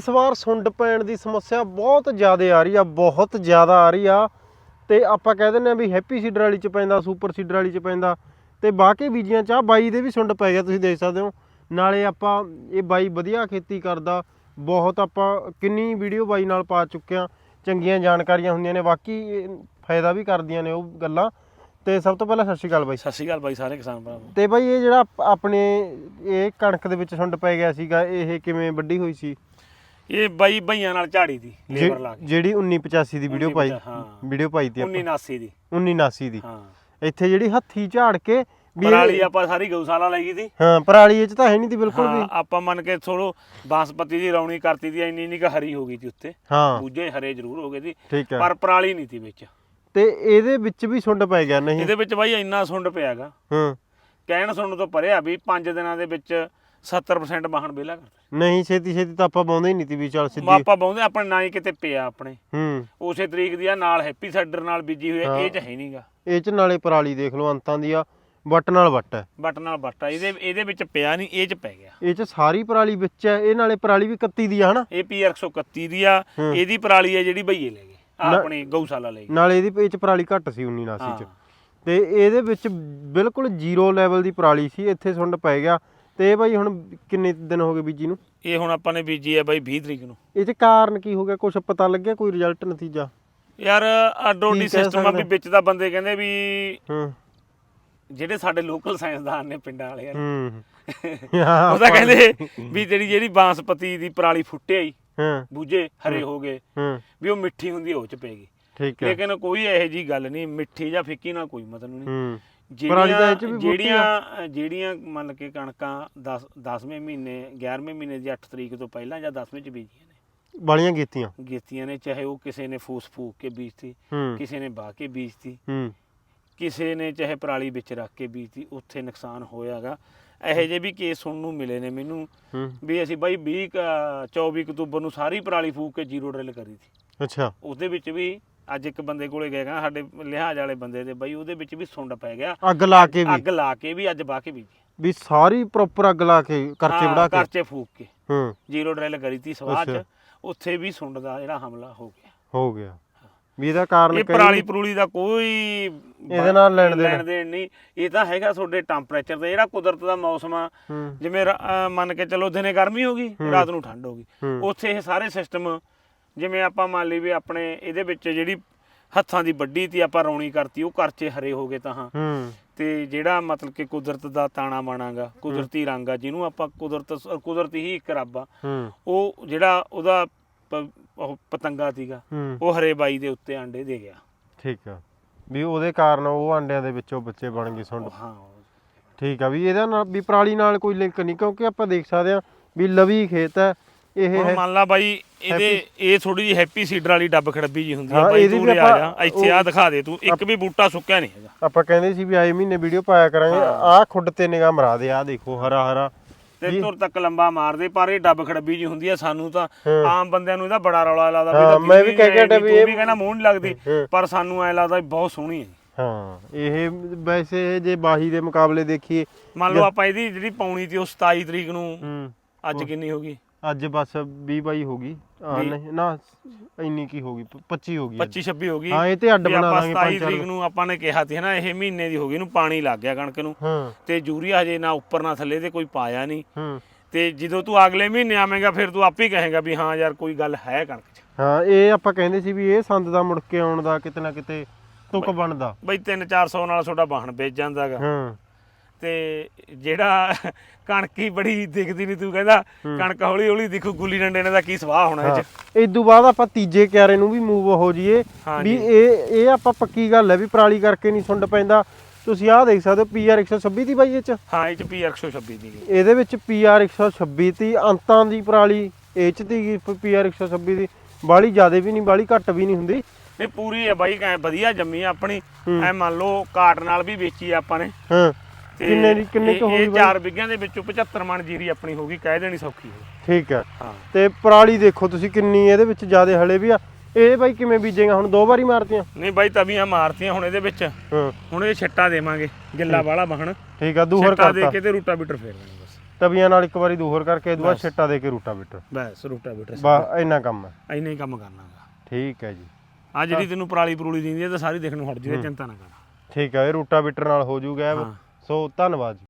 ਇਸ ਵਾਰ ਸੁੰਡ ਪੈਣ ਦੀ ਸਮੱਸਿਆ ਬਹੁਤ ਜ਼ਿਆਦਾ ਆ ਰਹੀ ਆ ਬਹੁਤ ਜ਼ਿਆਦਾ ਆ ਰਹੀ ਆ। ਤੇ ਆਪਾਂ ਕਹਿ ਦਿੰਦੇ ਆ ਵੀ ਹੈਪੀ ਸੀਡਰ ਵਾਲੀ ਚ ਪੈਂਦਾ ਸੁਪਰ ਸੀਡਰ ਵਾਲੀ ਚ ਪੈਂਦਾ। ਤੇ ਬਾਕੀ ਬੀਜੀਆਂ ਚ ਆ ਬਾਈ ਦੇ ਵੀ ਸੁੰਡ ਪੈ ਗਿਆ ਤੁਸੀਂ ਦੇਖ ਸਕਦੇ ਹੋ। ਨਾਲੇ ਆਪਾਂ ਇਹ ਬਾਈ ਵਧੀਆ ਖੇਤੀ ਕਰਦਾ। ਬਹੁਤ ਆਪਾਂ ਕਿੰਨੀ ਵੀਡੀਓ ਬਾਈ ਨਾਲ ਪਾ ਚੁੱਕੇ ਆ। ਚੰਗੀਆਂ ਜਾਣਕਾਰੀਆਂ ਹੁੰਦੀਆਂ ਨੇ ਬਾਕੀ ਫਾਇਦਾ ਵੀ ਕਰਦੀਆਂ ਨੇ ਉਹ ਗੱਲਾਂ। ਤੇ ਸਭ ਤੋਂ ਪਹਿਲਾਂ ਸਤਿ ਸ਼੍ਰੀ ਅਕਾਲ ਬਾਈ। ਸਤਿ ਸ਼੍ਰੀ ਅਕਾਲ ਬਾਈ ਸਾਰੇ ਕਿਸਾਨ ਭਰਾਵਾਂ ਤੇ ਬਾਈ ਇਹ ਜਿਹੜਾ ਆਪ- ਆਪਣੇ ਇਹ ਕਣਕ ਦੇ ਵਿੱਚ ਸੁੰਡ ਪੈ ਗਿਆ ਸੀਗਾ ਇਹ ਕਿਵੇਂ ਵੱਡੀ ਹੋਈ ਸੀ? ਇਹ ਬਾਈ ਭਈਆਂ ਨਾਲ ਝਾੜੀ ਦੀ ਲੇਬਰ ਲਾ ਕੇ। ਜਿਹੜੀ 1985 ਦੀ ਵੀਡੀਓ ਪਾਈ 1985 ਹਾਂ। ਵੀਡੀਓ ਪਾਈ ਤੀ ਆਪਾਂ। 1989 ਦੀ। 1989 ਦੀ। ਹਾਂ। ਇੱਥੇ ਜਿਹੜੀ ਹੱਥੀ ਝਾੜ ਕੇ ਪਰਾਲੀ ਆਪਾਂ ਸਾਰੀ ਗਊਸ਼ਾਲਾ ਲੈ ਗਈ ਸੀ ਹਾਂ ਪਰਾਲੀ ਇਹ ਚ ਤਾਂ ਹੈ ਨਹੀਂ ਤੀ ਬਿਲਕੁਲ ਵੀ। ਆਪਾਂ ਮੰਨ ਕੇ ਥੋੜੋ ਬਾਸਪਤੀ ਦੀ ਰੌਣੀ ਕਰਤੀ ਦੀ ਇੰਨੀ ਇੰਨੀ ਕੁ ਹਰੀ ਹੋ ਗਈ ਸੀ ਉੱਤੇ ਹਾਂ। ਬੂਝੇ ਹਰੇ ਜ਼ਰੂਰ ਹੋ ਗਏ ਸੀ ਪਰ ਪਰਾਲੀ ਨਹੀਂ ਸੀ ਵਿੱਚ। ਤੇ ਇਹਦੇ ਵਿੱਚ ਵੀ ਸੁੰਡ ਪੈ ਗਿਆ ਨਹੀਂ? ਇਹਦੇ ਵਿੱਚ ਬਾਈ ਇੰਨਾ ਸੁੰਡ ਪਿਆਗਾ ਹਾਂ। ਕਹਿਣ ਸੁਣਨ ਤੋਂ ਪਰੇ ਆ ਵੀ 5 ਦਿਨਾਂ ਦੇ ਵਿੱਚ 70% ਬਾਹਣ ਵਿਹਲਾ ਕਰਦਾ। ਨਹੀਂ ਛੇਤੀ ਛੇਤੀ ਤਾਂ ਆਪਾਂ ਪਾਉਂਦੇ ਹੀ ਨਹੀਂ ਤੀ ਵੀ ਚੱਲ ਸਿੱਧੀ। ਆਪਾਂ ਬਹੁੰਦੇ ਆਪਣੇ ਨਾ ਹੀ ਕਿਤੇ ਪਿਆ ਆਪਣੇ। ਹੂੰ। ਉਸੇ ਤਰੀਕ ਦੀ ਆ ਨਾਲ ਹੈਪੀ ਸਾਈਡਰ ਨਾਲ ਬੀਜੀ ਹੋਈ ਆ, ਇਹ ਚ ਹੈ ਨਹੀਂਗਾ। ਇਹ ਚ ਨਾਲੇ ਪਰਾਲੀ ਦੇਖ ਲਓ ਅੰਤਾਂ ਦੀ ਆ ਵੱਟ ਨਾਲ ਵੱਟ ਹੈ। ਬਟ ਨਾਲ ਬਟਾ ਇਹਦੇ ਇਹਦੇ ਵਿੱਚ ਪਿਆ ਨਹੀਂ ਇਹ ਚ ਪੈ ਗਿਆ। ਇਹ ਚ ਸਾਰੀ ਪਰਾਲੀ ਵਿੱਚ ਹੈ ਇਹ ਨਾਲੇ ਪਰਾਲੀ ਵੀ ਕੱਤੀ ਦੀ ਆ ਹਨਾ? ਇਹ ਪੀ 131 ਦੀ ਆ ਹੂੰ। ਇਹਦੀ ਪਰਾਲੀ ਆ ਜਿਹੜੀ ਭਈਏ ਲੈ ਗਏ ਆਹ ਨਾ- ਆਪਣੀ ਗਊਸ਼ਾਲਾ ਲੈ ਗਏ। ਨਾਲੇ ਇਹਦੀ ਇਹ ਚ ਪਰਾਲੀ ਘੱਟ ਸੀ 1989 ਚ। ਹਾਂ। ਤੇ ਇਹਦੇ ਵਿੱਚ ਬਿਲਕੁਲ ਜ਼ੀਰੋ ਲੈਵਲ ਦੀ ਪਰਾਲੀ ਸੀ ਇੱਥੇ ਸੁੰਡ ਪੈ ਗਿਆ। ਤੇ ਬਾਈ ਹੁਣ ਕਿੰਨੇ ਦਿਨ ਹੋ ਗਏ ਬੀਜੀ ਨੂੰ? ਇਹ ਹੁਣ ਆਪਾਂ ਨੇ ਬੀਜੀ ਆ ਬਾਈ 20 ਤਰੀਕ ਨੂੰ। ਇਹ ਚ ਕਾਰਨ ਕੀ ਹੋ ਗਿਆ? ਕੁਝ ਪਤਾ ਲੱਗਿਆ? ਕੋਈ ਰਿਜ਼ਲਟ ਨਤੀਜਾ? ਯਾਰ ਕਹਿ ਸਿਸਟਮ ਆ ਵੀ? ਵਿੱਚ ਦਾ ਬੰਦੇ ਕਹਿੰਦੇ ਵੀ ਹੂੰ। ਜਿਹੜੇ ਸਾਡੇ ਲੋਕਲ ਸਾਇੰਸਦਾਨ ਨੇ ਪਿੰਡਾਂ ਵਾਲੇ ਯਾਰ ਹੂੰ। ਉਹ ਤਾਂ ਕਹਿੰਦੇ ਵੀ ਜਿਹੜੀ ਜਿਹੜੀ ਬਾਂਸਪਤੀ ਦੀ ਪਰਾਲੀ ਫੁੱਟਿਆਈ ਹਾਂ। ਬੂਝੇ ਹਰੇ ਹੋ। ਗਏ ਹਾਂ। ਵੀ ਉਹ ਮਿੱਠੀ ਹੁੰਦੀ ਉਹ ਚ ਪੈਗੀ ਠੀਕ ਹੈ ਲੇਕਿਨ ਕੋਈ ਇਹੋ ਜੀ ਗੱਲ ਨਹੀਂ ਮਿੱਠੀ ਜਾਂ ਫਿੱਕੀ ਨਾਲ ਕੋਈ ਮਤਲਬ ਨਹੀਂ। ਹੂੰ ਪਰਾਲੀ ਤਾਂ ਇਹ ਚ ਵੀ ਜਿਹੜੀਆਂ ਬੂਟੀ ਆ। ਜਿਹੜੀਆਂ ਜਿਹੜੀਆਂ ਮੰਨ ਕੇ ਕਣਕਾਂ 10 10ਵੇਂ ਮਹੀਨੇ 11ਵੇਂ ਮਹੀਨੇ ਦੀ 8 ਤਰੀਕ ਤੋਂ ਪਹਿਲਾਂ ਜਾਂ 10ਵੇਂ ਚ ਬੀਜੀਆਂ ਨੇ। ਵਾਲੀਆਂ ਗੀਤੀਆਂ। ਗੀਤੀਆਂ ਨੇ ਚਾਹੇ ਉਹ ਕਿਸੇ ਨੇ ਫੂਸ ਫੂਕ ਕੇ ਬੀਜਤੀ ਹੂੰ। ਕਿਸੇ ਨੇ ਬਾਹ ਕੇ ਬੀਜਤੀ ਹੂੰ। ਕਿਸੇ ਨੇ ਚਾਹੇ ਪਰਾਲੀ ਵਿੱਚ ਰੱਖ ਕੇ ਬੀਜਤੀ ਉੱਥੇ ਨੁਕਸਾਨ ਹੋਇਆਗਾ। ਇਹੋ ਜਿਹੇ ਵੀ ਕੇਸ ਸੁਣਨ ਨੂੰ ਮਿਲੇ ਨੇ ਮੈਨੂੰ ਹੂੰ। ਵੀ ਅਸੀਂ ਬਾਈ 20 ਕੁ, 24 ਅਕਤੂਬਰ ਨੂੰ ਸਾਰੀ ਪਰਾਲੀ ਫੂਕ ਕੇ ਜ਼ੀਰੋ ਡਰਿਲ ਕਰੀ ਸੀ। ਅੱਛਾ। ਉਹਦੇ ਵਿੱਚ ਵੀ ਅੱਜ ਇੱਕ ਬੰਦੇ ਕੋਲੇ ਗਏ ਕਹਿੰਦਾ ਸਾਡੇ ਲਿਹਾਜ਼ ਵਾਲੇ ਬੰਦੇ ਦੇ ਬਾਈ ਉਹਦੇ ਵਿੱਚ ਵੀ ਸੁੰਡ ਪੈ ਗਿਆ। ਅੱਗ ਲਾ ਕੇ ਵੀ। ਅੱਗ ਲਾ ਕੇ ਵੀ ਅੱਜ ਬਾਹ ਕੇ ਬੀਜੀ ਵੀ ਸਾਰੀ ਪ੍ਰੋਪਰ ਅੱਗ ਲਾ ਕੇ ਕਰਚੇ ਵੜਾ ਕੇ। ਕਰਚੇ ਫੂਕ ਕੇ। ਹੂੰ। ਜ਼ੀਰੋ ਡਰਿਲ ਕਰੀ ਤੀ ਸਵਾਹ ਚ ਅੱਛਾ। ਉੱਥੇ ਵੀ ਸੁੰਡ ਦਾ ਜਿਹੜਾ ਹਮਲਾ ਹੋ ਗਿਆ। ਹੋ ਗਿਆ। ਵੀ ਇਹਦਾ ਕਾਰਨ ਇਹ ਪਰਾਲੀ ਪਰੂਲੀ ਦਾ ਕੋਈ ਇਹਦੇ ਨਾਲ ਲੈਣ ਦੇਣ। ਲੈਣ ਦੇਣ ਨਹੀਂ। ਇਹ ਤਾਂ ਹੈਗਾ ਤੁਹਾਡੇ ਟੈਂਪਰੇਚਰ ਤੇ ਜਿਹੜਾ ਕੁਦਰਤ ਦਾ ਮੌਸਮ ਆ। ਜਿਵੇਂ ਮੰਨ ਕੇ ਚੱਲੋ ਦਿਨੇ ਗਰਮੀ ਹੋ ਗਈ ਰਾਤ ਨੂੰ ਠੰਡ ਹੋ ਗਈ। ਹੂੰ। ਉੱਥੇ ਇਹ ਸਾਰੇ ਸਿਸਟਮ ਜਿਵੇਂ ਆਪਾਂ ਮੰਨ ਲਈ ਵੀ ਆਪਣੇ ਇਹਦੇ ਵਿੱਚ ਜਿਹੜੀ ਹੱਥਾਂ ਦੀ ਵੱਡੀ ਤੀ ਆਪਾਂ ਰੌਣੀ ਕਰਤੀ ਉਹ ਕਰਚੇ ਹਰੇ ਹੋ ਗਏ ਤਾਂ ਹਾਂ। ਤੇ ਜਿਹੜਾ ਮਤਲਬ ਕਿ ਕੁਦਰਤ ਦਾ ਤਾਣਾ ਬਾਣਾਗਾ ਕੁਦਰਤੀ ਰੰਗ ਆ ਜਿਹਨੂੰ ਆਪਾਂ ਕੁਦਰਤ ਕੁਦਰਤ ਹੀ ਇੱਕ ਰੱਬ ਆ। ਉਹ ਜਿਹੜਾ ਉਹਦਾ ਪਤੰਗਾ ਸੀਗਾ ਉਹ ਹਰੇ ਬਾਈ ਦੇ ਉੱਤੇ ਆਂਡੇ ਦੇ ਗਿਆ। ਠੀਕ ਆ। ਵੀ ਉਹਦੇ ਕਾਰਨ ਉਹ ਆਂਡਿਆਂ ਦੇ ਵਿੱਚੋਂ ਬੱਚੇ ਬਣ ਗਏ ਉਹ ਹਾਂ ਠੀਕ ਆ ਵੀ ਇਹਦਾ ਨਾਲ ਵੀ ਪਰਾਲੀ ਨਾਲ ਕੋਈ ਲਿੰਕ ਨਹੀਂ ਕਿਉਂਕਿ ਆਪਾਂ ਦੇਖ ਸਕਦੇ ਆ ਵੀ ਲਵੀ ਖੇਤ ਹੈ ਇਹ ਹੁਣ ਮੰਨ ਲਾ ਬਾਈ ਇਹਦੇ ਇਹ ਥੋੜੀ ਜਿਹੀ ਹੈਪੀ ਸੀਡਰ ਵਾਲੀ ਡੱਬ ਖੜੱਬੀ ਜੀ ਹੁੰਦੀ ਆ ਬਾਈ ਤੂੰ ਵੀ ਉਰੇ ਆ ਜਾ। ਇੱਥੇ ਆ ਦਿਖਾ ਦੇ ਤੂੰ ਇੱਕ ਵੀ ਬੂਟਾ ਸੁੱਕਿਆ ਨਹੀਂ ਹੈਗਾ। ਆਪਾਂ ਕਹਿੰਦੇ ਸੀ ਵੀ ਆਏ ਮਹੀਨੇ ਵੀਡੀਓ ਪਾਇਆ ਕਰਾਂਗੇ ਆਹ ਖੁੱਡ ਤੇ ਨਿਗਾਹ ਮਰਾ ਦੇ ਆਹ ਦੇਖੋ ਹਰਾ ਹਰਾ। ਤੇ ਤੁਰ ਤੱਕ ਲੰਬਾ ਮਾਰਦੇ ਪਰ ਇਹ ਡੱਬ ਖੜੱਬੀ ਜੀ ਹੁੰਦੀ ਆ ਸਾਨੂੰ ਤਾਂ। ਆਮ ਬੰਦਿਆਂ ਨੂੰ ਇਹਦਾ ਬੜਾ ਰੌਲਾ ਲੱਗਦਾ ਤਾਂ ਮੈਂ ਵੀ ਕਹਿ ਕੇ ਵੀ ਇਹ- ਵੀ ਕਹਿੰਦਾ ਮੂੰਹ ਨਹੀਂ ਲੱਗਦੀ। ਪਰ ਸਾਨੂੰ ਐ ਲੱਗਦਾ ਵੀ ਬਹੁਤ ਸੋਹਣੀ ਹੈ। ਹਾਂ ਇਹ ਵੈਸੇ ਜੇ ਬਾਹੀ ਦੇ ਮੁਕਾਬਲੇ ਦੇਖੀਏ ਮੰਨ ਲਓ ਆਪਾਂ ਇਹਦੀ ਜਿਹੜੀ ਪਾਉਣੀ ਸੀ ਉਹ 27 ਤਰੀਕ ਨੂੰ ਹੂੰ। ਅੱਜ ਕਿੰਨੀ ਹੋ ਗਈ? ਅੱਜ ਬਸ 20 22 ਹੋ ਗਈ। ਵੀਹ। ਨਹੀਂ ਨਾ ਇੰਨੀ ਕੀ ਹੋ ਗਈ? ਪ- 25 ਹੋ ਗਈ ਅੱਜ। 25 26 ਹੋ ਗਈ। ਹਾਂ ਇਹ ਤੇ ਅੱਡ ਵੀ ਬਣਾ ਆਪਾਂ 27 ਪੰਜ ਤਰੀਕ ਚਾਰ। ਨੂੰ ਆਪਾਂ ਨੇ ਕਿਹਾ ਸੀ ਹਨਾ ਇਹ ਮਹੀਨੇ ਦੀ ਹੋ ਗਈ ਇਹਨੂੰ ਪਾਣੀ ਲੱਗ ਗਿਆ ਕਣਕ ਨੂੰ। ਹਾਂ। ਤੇ ਯੂਰੀਆ ਹਜੇ ਨਾ ਉੱਪਰ ਨਾ ਥੱਲੇ ਤੇ ਕੋਈ ਪਾਇਆ ਨਹੀਂ। ਹੂੰ। ਤੇ ਜਦੋਂ ਤੂੰ ਅਗਲੇ ਮਹੀਨੇ ਆਵੇਂਗਾ ਫਿਰ ਤੂੰ ਆਪੇ ਕਹੇਗਾ ਵੀ ਹਾਂ ਯਾਰ ਕੋਈ ਗੱਲ ਹੈ ਕਣਕ 'ਚ। ਹਾਂ ਇਹ ਆਪਾਂ ਕਹਿੰਦੇ ਸੀ ਵੀ ਇਹ ਸੰਦ ਦਾ ਮੁੜ ਕੇ ਆਉਣ ਦਾ ਕਿਤੇ ਨਾ ਕਿਤੇ ਤੁਕ ਬਣਦਾ। ਬਈ 3-400 ਨਾਲ ਤੁਹਾਡਾ ਵਾਹਣ ਵੇਚ ਜਾਂਦਾਗਾ ਹਾਂ। ਤੇ ਜਿਹੜਾ ਕਣਕ ਹੀ ਬੜੀ ਦਿਖਦੀ ਨਹੀਂ ਤੂੰ ਕਹਿੰਦਾ ਕਣਕ ਹੌਲੀ ਹੌਲੀ ਦਿਖੂ ਗੁੱਲੀ ਡੰਡੇ ਨੇ ਦਾ ਕੀ ਸਵਾਹ ਹੋਣਾ ਇਹ 'ਚ। ਇਸ ਤੋਂ ਬਾਅਦ ਆਪਾਂ ਤੀਜੇ ਕਿਆਰੇ ਨੂੰ ਵੀ ਮੂਵ ਹੋ ਜਾਈਏ। ਵੀ। ਇਹ ਇਹ ਆਪਾਂ ਪੱਕੀ ਗੱਲ ਹੈ ਵੀ ਪਰਾਲੀ ਕਰਕੇ ਨਹੀਂ ਸੁੰਡ ਪੈਂਦਾ। ਤੁਸੀਂ ਆਹ ਦੇਖ ਸਕਦੇ ਹੋ ਪੀਆਰ 126 ਦੀ ਬਾਈ ਇਹ ਚ। ਹਾਂ ਇਹ 'ਚ ਪੀ 126 ਦੀ ਇਹਦੇ ਵਿੱਚ ਪੀਆਰ 126 ਤੀ ਅੰਤਾਂ ਦੀ ਪਰਾਲੀ ਇਹ ਚ ਤੀ ਪੀਆਰ 126 ਦੀ। ਬਾਲੀ ਜ਼ਿਆਦੇ ਵੀ ਨਹੀਂ ਬਾਲੀ ਘੱਟ ਵੀ ਨਹੀਂ ਹੁੰਦੀ। ਨਹੀਂ ਪੂਰੀ ਹੈ ਬਾਈ ਵਧੀਆ ਜੰਮੀ ਆ ਆਪਣੀ। ਐ ਮੰਨ ਲਓ ਕਾਟ ਨਾਲ ਵੀ ਵੇਚੀ ਆ ਆਪਾਂ ਨੇ। ਹਾਂ। ਕਿੰਨੇ ਦੀ- ਕਿੰਨੇ ਕੁ ਇਹ- ਹੋ ਗਈ ਇਹ ਬਾਈ? 4 ਵਿਗਿਆਂ ਦੇ ਵਿੱਚੋਂ 75 ਮਣ ਜੀਰੀ ਆਪਣੀ ਹੋ ਗਈ ਕਹਿ ਦੇਣੀ ਸੌਖੀ ਹੈ। ਠੀਕ ਹੈ। ਹਾਂ। ਤੇ ਪਰਾਲੀ ਦੇਖੋ ਤੁਸੀਂ ਕਿੰਨੀ ਇਹਦੇ ਵਿੱਚ ਜ਼ਿਆਦੇ ਹਲੇ ਵੀ ਆ। ਇਹ ਬਾਈ ਕਿਵੇਂ ਬੀਜੇਗਾ? ਹੁਣ ਦੋ ਵਾਰੀ ਮਾਰਤੀਆਂ? ਨਹੀਂ ਬਾਈ ਤਵੀਆਂ ਮਾਰਤੀਆਂ ਹੁਣ ਇਹਦੇ ਵਿੱਚ। ਹਾਂ। ਹੁਣ ਇਹ ਛੱਟਾ ਦੇਵਾਂਗੇ ਗਿੱਲਾ ਵਾਲਾ ਬਹਣ ਠੀਕ ਆ ਦੂਹਰ ਛੱਟਾ ਦੇ ਕਰਤਾ। ਕੇ ਤੇ ਰੂਟਾ ਬੀਟਰ ਫੇਰ ਦੇਣਾ ਬਸ। ਤਵੀਆਂ ਨਾਲ ਇੱਕ ਵਾਰੀ ਦੂਹਰ ਕਰਕੇ ਦੁਆ। ਛਿੱਟਾ ਦੇ ਕੇ ਰੂਟਾਵੀਟਰ। ਬਸ ਰੋਟਾ ਬੀਟਰ ਬਸ ਇੰਨਾ ਕੰਮ ਹੈ। ਇੰਨਾ ਹੀ ਕੰਮ ਕਰਨਾਗਾ ਠੀਕ ਹੈ ਜੀ। ਆ ਜਿਹੜੀ ਤੈਨੂੰ ਪਰਾਲੀ ਪਰੂਲੀ ਦਿੰਦੀ ਹੈ ਤਾਂ ਸਾਰੀ ਦੇਖਣ ਨੂੰ ਹਟ ਜੂਗਾ ਚਿੰਤਾ ਨਾ ਕਰ। ਠੀਕ ਹੈ ਇਹ ਰੂਟਾਵੀਟਰ ਨਾਲ ਹੋ ਜੂਗਾ ਇਹ। ਹਾਂ। ਸੋ ਧੰਨਵਾਦ ਜੀ।